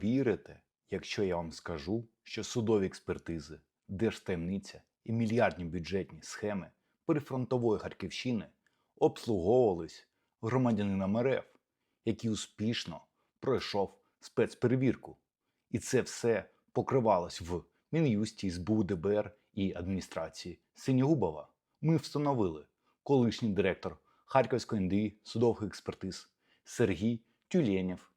повірите, якщо я вам скажу, що судові експертизи, держтаємниця і мільярдні бюджетні схеми прифронтової Харківщини обслуговувались громадянином РФ, який успішно пройшов спецперевірку. І це все покривалось в Мін'юсті, СБУ, ДБР і адміністрації Синігубова. Ми встановили колишній директор Харківської НДІ судових експертиз Сергій Тюленєв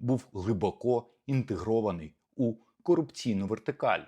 був глибоко інтегрований у корупційну вертикаль.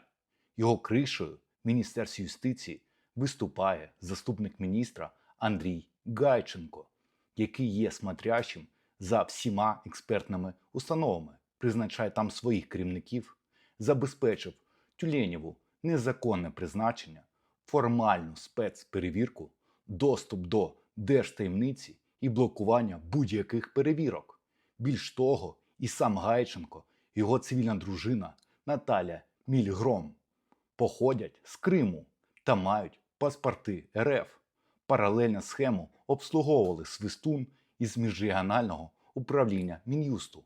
Його кришею Міністерства юстиції виступає заступник міністра Андрій Гайченко, який є смотрящим за всіма експертними установами, призначає там своїх керівників, забезпечив Тюленєву незаконне призначення, формальну спецперевірку, доступ до держтаємниці і блокування будь-яких перевірок. Більш того, і сам Гайченко, його цивільна дружина Наталя Мільгром походять з Криму та мають паспорти РФ. Паралельно схему обслуговували Свистун із міжрегіонального управління Мін'юсту,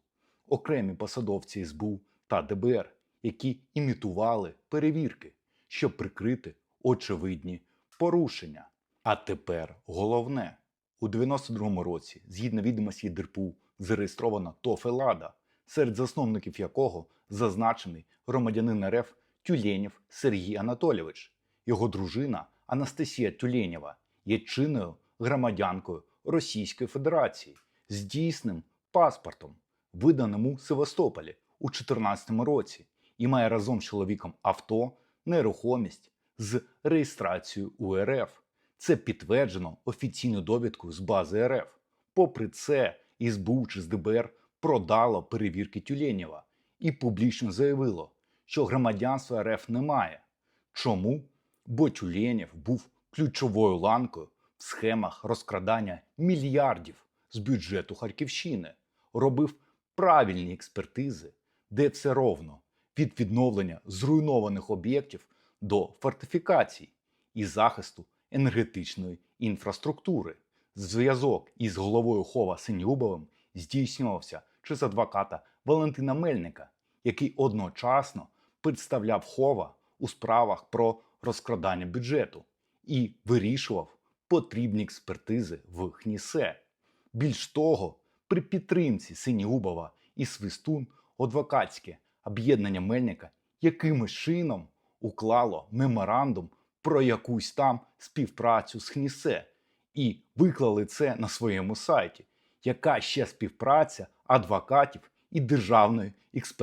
окремі посадовці СБУ та ДБР, які імітували перевірки, щоб прикрити очевидні порушення. А тепер головне. У 92-му році, згідно відомості ДРПУ, зареєстровано ТОФ «Елада», серед засновників якого зазначений громадянин РФ Тюленєв Сергій Анатолійович. Його дружина Анастасія Тюленєва є чинною громадянкою Російської Федерації з дійсним паспортом, виданим у Севастополі у 2014 році, і має разом з чоловіком авто, нерухомість з реєстрацією у РФ. Це підтверджено офіційною довідкою з бази РФ. Попри це, СБУ чи з ДБР продало перевірки Тюленєва і публічно заявило, що громадянства РФ немає. Чому? Бо Тюленєв був ключовою ланкою в схемах розкрадання мільярдів з бюджету Харківщини, робив правильні експертизи, де все ровно від відновлення зруйнованих об'єктів до фортифікацій і захисту енергетичної інфраструктури. Зв'язок із головою Хова Синюбовим здійснювався через адвоката Валентина Мельника, який одночасно представляв Хова у справах про розкрадання бюджету і вирішував потрібні експертизи в ХНІСЕ. Більш того, при підтримці Синігубова і Свистун адвокатське об'єднання Мельника якимось чином уклало меморандум про якусь там співпрацю з ХНІСЕ і виклали це на своєму сайті. Яка ще співпраця адвокатів і державної експертної